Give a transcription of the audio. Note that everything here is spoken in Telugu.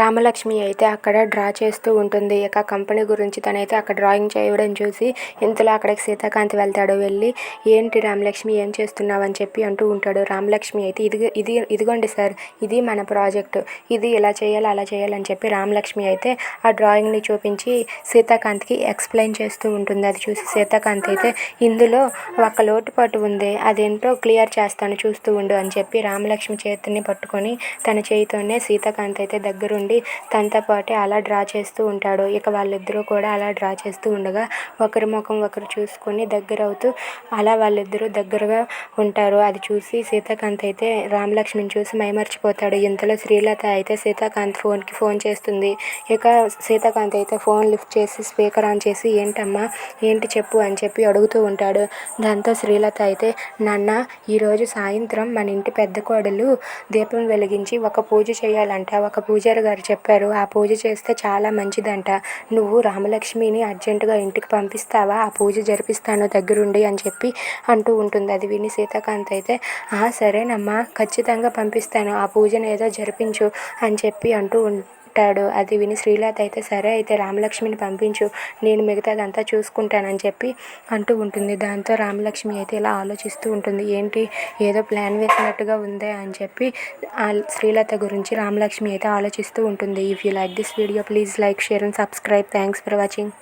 రామలక్ష్మి అయితే అక్కడ డ్రా చేస్తూ ఉంటుంది. ఇక కంపెనీ గురించి తనైతే అక్కడ డ్రాయింగ్ చేయడం చూసి ఇంతలో అక్కడికి సీతాకాంత్ వెళ్తాడు. వెళ్ళి ఏంటి రామలక్ష్మి ఏం చేస్తున్నావు అని చెప్పి అంటూ ఉంటాడు. రామలక్ష్మి అయితే ఇది ఇది ఇదిగోండి సార్ ఇది మన ప్రాజెక్టు. ఇది ఇలా చేయాలి అలా చేయాలని చెప్పి రామలక్ష్మి అయితే ఆ డ్రాయింగ్ని చూపించి సీతాకాంత్కి ఎక్స్ప్లెయిన్ చేస్తూ ఉంటుంది. అది చూసి సీతాకాంత్ అయితే ఇందులో ఒక లోటుపాటు ఉంది. అదేంటో క్లియర్ చేస్తాను చూస్తూ ఉండు అని చెప్పి రామలక్ష్మి చేతిని పట్టుకొని తన చేయితోనే సీతాకాంత్ అయితే దగ్గరుండి తనతో పాటే అలా డ్రా చేస్తూ ఉంటాడు. ఇక వాళ్ళిద్దరూ కూడా అలా డ్రా చేస్తూ ఉండగా ఒకరి ముఖం ఒకరు చూసుకొని దగ్గర అవుతూ అలా వాళ్ళిద్దరూ దగ్గరగా ఉంటారు. అది చూసి సీతాకాంత్ అయితే రామలక్ష్మిని చూసి మైమర్చిపోతాడు. ఇంతలో శ్రీలత అయితే సీతాకాంత్ ఫోన్కి ఫోన్ చేస్తుంది. ఇక సీతాకాంత్ అయితే ఫోన్ లిఫ్ట్ చేసి స్పీకర్ ఆన్ చేసి ఏంటమ్మా ఏంటి చెప్పు అని చెప్పి అడుగుతూ ఉంటాడు. దాంతో శ్రీలత అయితే నాన్న ఈరోజు సాయంత్రం మన ఇంటి పెద్ద కోడలు దీపం వెలిగించి ఒక పూజ చేయాలంట. ఒక పూజారి గారు చెప్పారు ఆ పూజ చేస్తే చాలా మంచిదంట. నువ్వు రామలక్ష్మిని అర్జెంటుగా ఇంటికి పంపిస్తావా? ఆ పూజ జరిపిస్తాను దగ్గరుండి అని చెప్పి అంటూ ఉంటుంది. అది విని సీతాకాంత్ అయితే సరేనమ్మా ఖచ్చితంగా పంపిస్తాను. ఆ పూజను ఏదో జరిపించు అని చెప్పి అంటూ కొట్టాడు అది విని శ్రీలత అయితే సరే అయితే రామలక్ష్మిని పంపించు నేను మిగతాదంతా చూసుకుంటానని చెప్పి అంటూ ఉంటుంది. దాంతో రామలక్ష్మి అయితే ఇలా ఆలోచిస్తూ ఉంటుంది. ఏంటి ఏదో ప్లాన్ వేసినట్టుగా ఉందే అని చెప్పి శ్రీలత గురించి రామలక్ష్మి అయితే ఆలోచిస్తూ ఉంటుంది. If you like this video please like share and subscribe thanks for watching